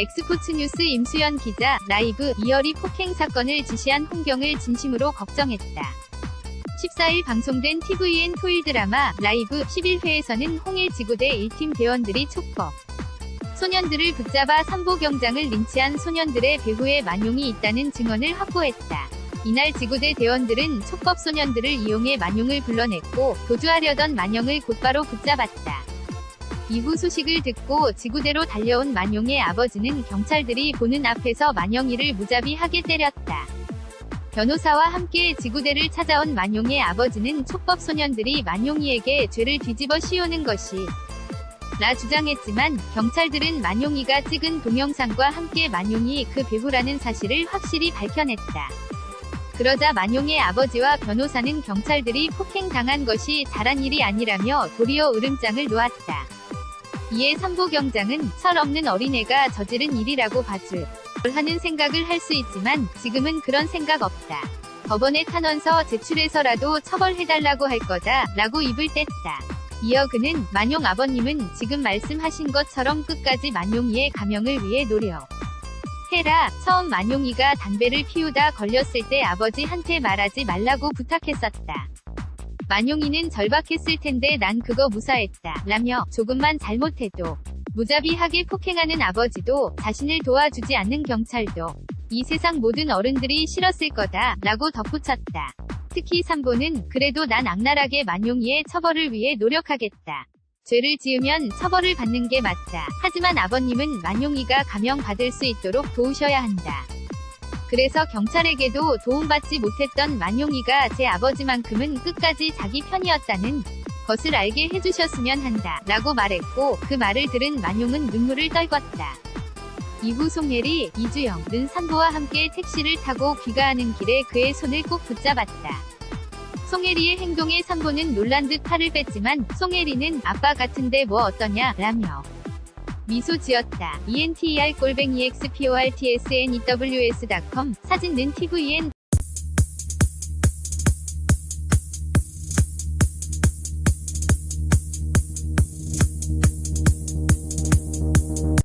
엑스포츠 뉴스 임수연 기자, 라이브, 이어리 폭행 사건을 지시한 홍경을 진심으로 걱정했다. 14일 방송된 TVN 토일 드라마 라이브 11회에서는 홍일 지구대 1팀 대원들이 촉법. 소년들을 붙잡아 삼보경장을 린치한 소년들의 배후에 만용이 있다는 증언을 확보했다. 이날 지구대 대원들은 촉법 소년들을 이용해 만용을 불러냈고 도주하려던 만영을 곧바로 붙잡았다. 이후 소식을 듣고 지구대로 달려온 만용의 아버지는 경찰들이 보는 앞에서 만영이를 무자비하게 때렸다. 변호사와 함께 지구대를 찾아온 만용의 아버지는 촉법 소년들이 만용이에게 죄를 뒤집어 씌우는 것이 라 주장했지만 경찰들은 만용이가 찍은 동영상과 함께 만용이 그 배후라는 사실을 확실히 밝혀냈다. 그러자 만용의 아버지와 변호사는 경찰들이 폭행당한 것이 잘한 일이 아니라며 도리어 으름장을 놓았다. 이에 삼보경장은 철없는 어린애가 저지른 일이라고 봐줄 하는 생각을 할 수 있지만 지금은 그런 생각 없다. 법원에 탄원서 제출해서라도 처벌해달라고 할 거다 라고 입을 뗐다. 이어 그는 만용 아버님은 지금 말씀하신 것처럼 끝까지 만용이의 가명을 위해 노력. 해라, 처음 만용이가 담배를 피우다 걸렸을 때 아버지한테 말하지 말라고 부탁했었다. 만용이는 절박했을 텐데 난 그거 무사했다. 라며 조금만 잘못해도 무자비하게 폭행하는 아버지도 자신을 도와주지 않는 경찰도 이 세상 모든 어른들이 싫었을 거다. 라고 덧붙였다. 특히 삼보는 그래도 난 악랄하게 만용이의 처벌을 위해 노력하겠다. 죄를 지으면 처벌을 받는 게 맞다. 하지만 아버님은 만용이가 감형받을 수 있도록 도우셔야 한다. 그래서 경찰에게도 도움받지 못했던 만용이가 제 아버지만큼은 끝까지 자기 편이었다는 것을 알게 해주셨으면 한다. 라고 말했고 그 말을 들은 만용은 눈물을 떨궜다. 이후 송혜리, 이주영은 산보와 함께 택시를 타고 귀가하는 길에 그의 손을 꼭 붙잡았다. 송혜리의 행동에 산보는 놀란 듯 팔을 뺐지만 송혜리는 아빠 같은데 뭐 어떠냐 라며 미소 지었다. E ENTER 골뱅이 XPORTSNEWS.com 사진는 TVN